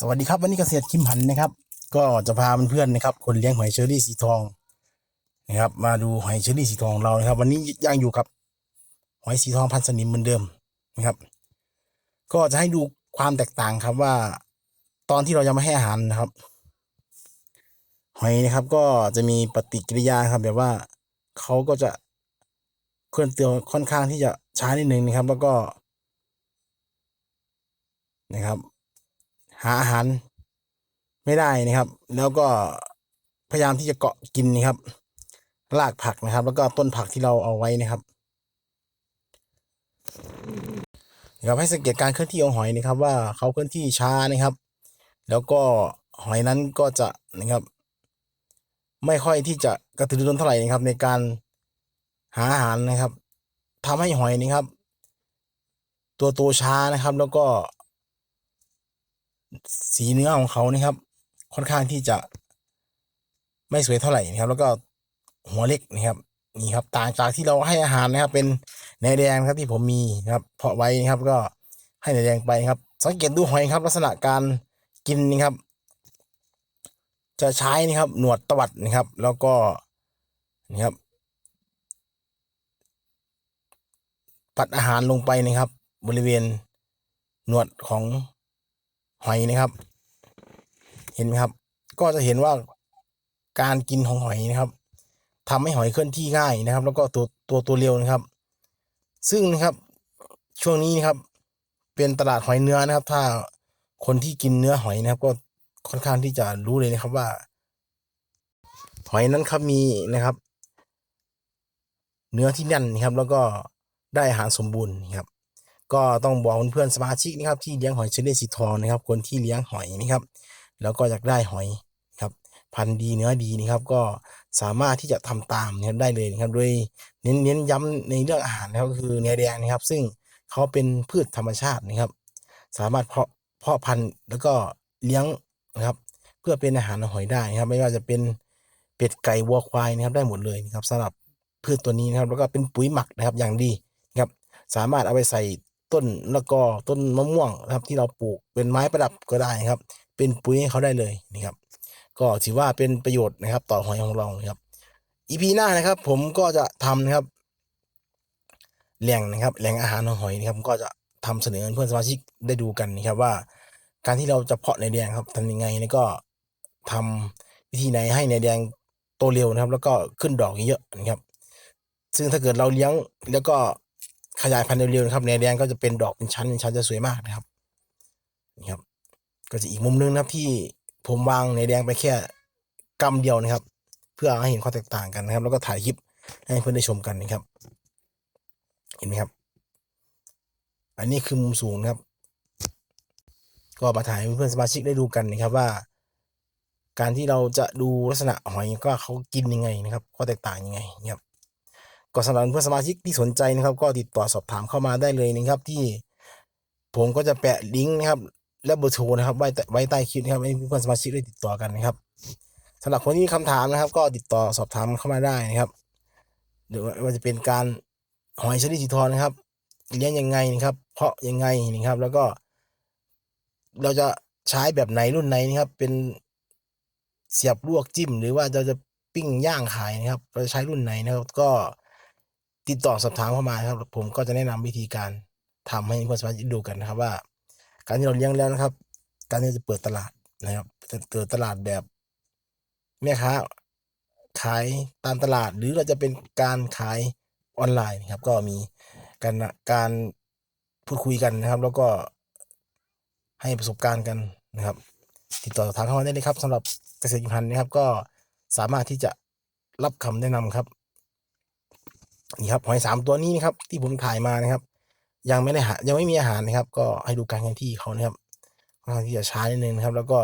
สวัสดีครับวันนี้เกษตรคิมหันนะครับ ก็จะพาเพื่อนๆนะครับ คนเลี้ยงหอยเชอรี่สีทองนะครับ มาดูหอยเชอรี่สีทองเรานะครับ วันนี้ยังอยู่กับหอยสีทองพันสนิมเหมือนเดิมนะครับ ก็จะให้ดูความแตกต่างครับว่า ตอนที่เรายังไม่ให้อาหารนะครับ หอยนะครับ ก็จะมีปฏิกิริยาครับ แบบว่าเขาก็จะเคลื่อนตัวค่อนข้างที่จะช้านิดนึงนะครับ แล้วก็นะครับ หาอาหารไม่ได้นะครับ แล้วก็พยายามที่จะเกาะกินนะครับรากผักนะครับ แล้วก็ต้นผักที่เราเอาไว้นะครับนะครับให้สังเกตการเคลื่อนที่ของหอยนะครับ ว่าเขาเคลื่อนที่ช้านะครับ แล้วก็หอยนั้นก็จะนะครับ ไม่ค่อยที่จะกระตือรือร้นเท่าไหร่นะครับ ในการหาอาหารนะครับทำให้หอยนะครับ ตัวโตช้านะครับ แล้วก็ สีเนื้อของเขานะครับ ค่อนข้างที่จะไม่สวยเท่าไหร่นะครับ แล้วก็หัวเล็กนะครับนี่ครับต่างจากที่เราให้อาหารนะครับ เป็นแหนแดงครับที่ผมมีนะครับ เพาะไว้นะครับก็ให้แหนแดงไปครับ สังเกตดูหอยครับ ลักษณะการกินนะครับ จะใช้นะครับ หนวดตวัดนะครับ แล้วก็นี่ครับปัดอาหารลงไปนะครับ บริเวณหนวดของ หอยนะครับ เห็นไหมครับ ก็จะเห็นว่าการกินของหอยนะครับทำให้หอยเคลื่อนที่ง่ายนะครับ แล้วก็ตัวตัวตัวเร็วนะครับ ซึ่งนะครับช่วงนี้นะครับเป็นตลาดหอยเนื้อนะครับ ถ้าคนที่กินเนื้อหอยนะครับ ก็ค่อนข้างที่จะรู้เลยนะครับว่า หอยนั้นครับมีนะครับ เนื้อที่แน่นนะครับ แล้วก็ได้อาหารสมบูรณ์นะครับ ก็ต้องบอกเพื่อนสมาชิกนะครับที่เลี้ยงหอยเชลเล่สีทองนะครับ คนที่เลี้ยงหอยนะครับ แล้วก็อยากได้หอยครับ พันธุ์ดีเนื้อดีนะครับ ก็สามารถที่จะทำตามนะครับได้เลยนะครับ โดยเน้นเน้นย้ำในเรื่องอาหารนะครับคือเนื้อแดงนะครับ ซึ่งเขาเป็นพืชธรรมชาตินะครับ สามารถเพาะเพาะพันธุ์แล้วก็เลี้ยงนะครับ เพื่อเป็นอาหารหอยได้นะครับ ไม่ว่าจะเป็นเป็ดไก่วัวควายนะครับได้หมดเลยนะครับสำหรับพืชตัวนี้นะครับ แล้วก็เป็นปุ๋ยหมักนะครับอย่างดีนะครับ สามารถเอาไปใส่ ต้นล้วก็ต้นมะม่วงนะครับ ที่เราปลูกเป็นไม้ประดับก็ได้นะครับ เป็นปุ๋ยให้เขาได้เลยนะครับ ก็ถือว่าเป็นประโยชน์นะครับ ต่อหอยของเรานะครับอีพีหน้านะครับ ผมก็จะทำนะครับแหล่งนะครับแหล่งอาหารของหอยนะครับก็จะทำเสนอเพื่อนสมาชิกได้ดูกันนะครับว่า การที่เราจะเพาะในแดงครับทำยังไงแล้วก็ทำวิธีไหนให้ในแดงโตเร็วนะครับ แล้วก็ขึ้นดอกเยอะนะครับ ซึ่งถ้าเกิดเราเลี้ยงแล้วก็ ขยายพันธุ์เร็วๆนะครับในแดงก็จะเป็นดอกเป็นชั้นเป็นชั้นจะสวยมากนะครับนี่ครับ ก็จะอีกมุมนึงนะครับที่ผมวางในแดงไปแค่กำเดียวนะครับ เพื่อให้เห็นความแตกต่างกันนะครับ แล้วก็ถ่ายคลิปให้เพื่อนได้ชมกันนะครับ เห็นไหมครับ อันนี้คือมุมสูงนะครับ ก็มาถ่ายให้เพื่อนสมาชิกได้ดูกันนะครับว่า การที่เราจะดูลักษณะหอยก็เขากินยังไงนะครับข้อแตกต่างยังไงนะครับ ก็สำหรับเพื่อนสมาชิกที่สนใจนะครับ ก็ติดต่อสอบถามเข้ามาได้เลยนะครับ ที่ผมก็จะแปะลิงก์นะครับ และเบอร์โทรนะครับไว้ไว้ใต้คลิปนะครับให้เพื่อนสมาชิกได้ติดต่อกันนะครับสำหรับคนที่มีคำถามนะครับ ก็ติดต่อสอบถามเข้ามาได้นะครับหรือว่าจะเป็นการหอยเชอรี่สีทองนะครับเลี้ยงยังไงนะครับ เพาะยังไงนะครับ แล้วก็ เราจะใช้แบบไหนรุ่นไหนนะครับ เป็นเสียบลวกจิ้ม หรือว่าเราจะปิ้งย่างขายนะครับ เราจะใช้รุ่นไหนนะครับ ก็ ติดต่อสอบถามเข้ามาครับ ผมก็จะแนะนำวิธีการทำให้เพื่อนสมาชิกดูกันนะครับ ว่า การที่เราเลี้ยงแล้วนะครับ การที่จะเปิดตลาดนะครับจะเกิดตลาดแบบแม่ค้าขายตามตลาดหรือเราจะเป็นการขายออนไลน์นะครับ ก็มีการการพูดคุยกันนะครับ แล้วก็ให้ประสบการณ์กันนะครับ ติดต่อสอบถามเข้ามาได้เลยครับสำหรับเกษตรพันธุ์นะครับ ก็สามารถที่จะรับคำแนะนำครับ นี่ครับหอยสามตัวนี้นะครับ ที่ผมถ่ายมานะครับ ยังไม่ได้หายังไม่มีอาหารนะครับ ก็ให้ดูการเคลื่อนที่เขานะครับค่อนข้างที่จะช้านิดนึงนะครับ แล้วก็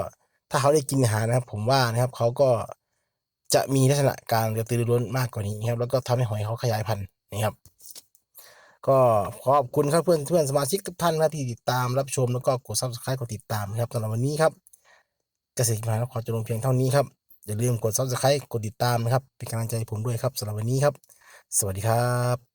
ถ้าเขาได้กินอาหารนะครับ ผมว่านะครับเขาก็จะมีลักษณะการกระตือรือร้นมากกว่านี้นะครับ แล้วก็ทำให้หอยเขาขยายพันธุ์นะครับ ก็ขอบคุณครับเพื่อนเพื่อนสมาชิกทุกท่านนะที่ติดตามรับชมแล้วก็กด subscribe กดติดตามนะครับสำหรับวันนี้ครับเกษตรพันธุ์ขอจบลงเพียงเท่านี้ครับอย่าลืมกด subscribe กดติดตามนะครับเป็นกำลังใจผมด้วยครับสำหรับวันนี้ครับ สวัสดีครับ